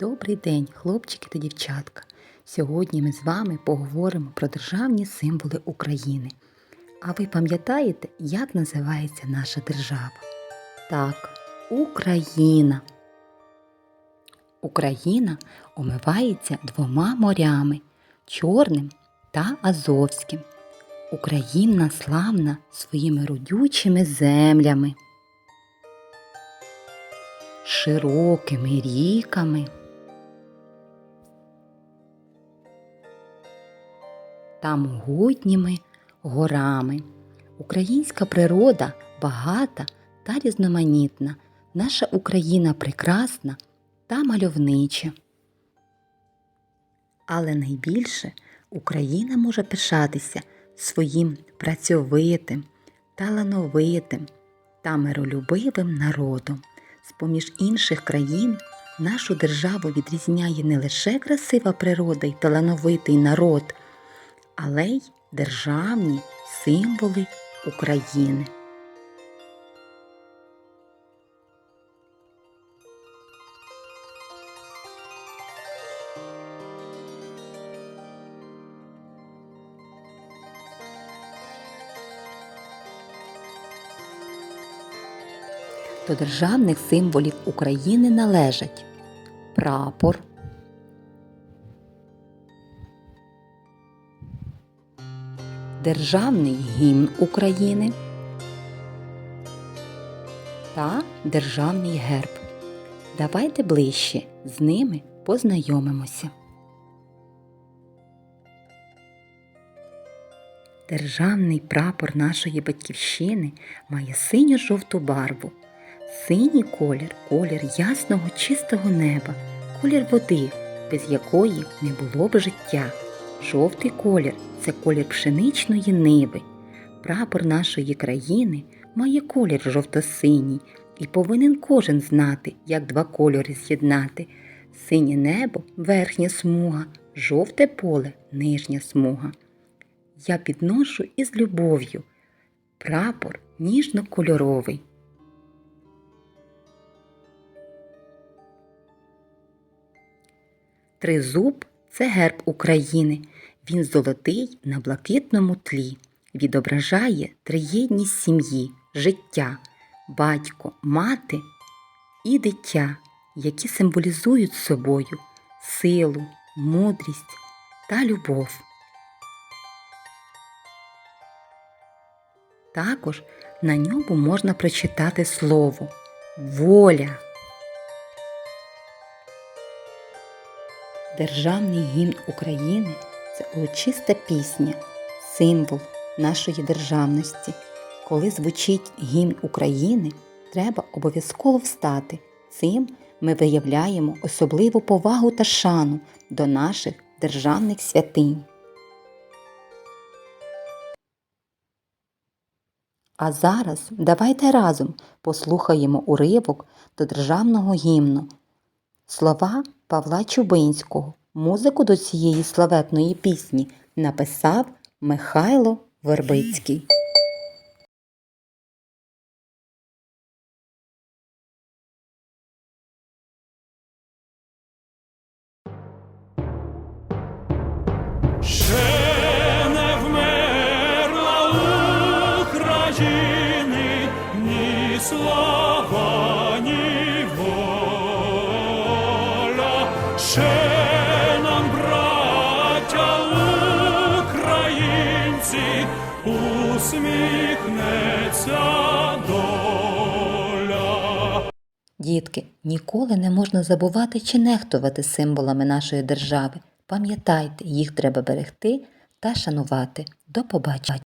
Добрий день, хлопчики та дівчатка. Сьогодні ми з вами поговоримо про державні символи України. А ви пам'ятаєте, як називається наша держава? Так, Україна. Україна омивається двома морями Чорним та Азовським. Україна славна своїми родючими землями, широкими ріками та могутніми горами. Українська природа багата та різноманітна. Наша Україна прекрасна та мальовнича. Але найбільше Україна може пишатися своїм працьовитим, талановитим та миролюбивим народом. З-поміж інших країн нашу державу відрізняє не лише красива природа й талановитий народ, але й державні символи України. До державних символів України належать прапор, Державний гімн України та Державний герб. Давайте ближче з ними познайомимося. Державний прапор нашої батьківщини має синьо-жовту барву. Синій колір колір ясного чистого неба, колір води, без якої не було б життя. Жовтий колір це колір пшеничної ниви. Прапор нашої країни має колір жовто-синій і повинен кожен знати, як два кольори з'єднати. Синє небо верхня смуга, жовте поле нижня смуга. Я підношу із любов'ю. Прапор ніжно-кольоровий. Тризуб це герб України. Він золотий на блакитному тлі. Відображає триєдність сім'ї, життя, батько, мати і дитя, які символізують собою силу, мудрість та любов. Також на ньому можна прочитати слово воля. Державний гімн України це урочиста пісня, символ нашої державності. Коли звучить гімн України, треба обов'язково встати. Цим ми виявляємо особливу повагу та шану до наших державних святинь. А зараз давайте разом послухаємо уривок до державного гімну. Слова Павла Чубинського. Музику до цієї славетної пісні написав Михайло Вербицький. Ще не вмерла України ні слава, ні воля. Ще усміхнеться доля. Дітки, ніколи не можна забувати чи нехтувати символами нашої держави. Пам'ятайте, їх треба берегти та шанувати. До побачення!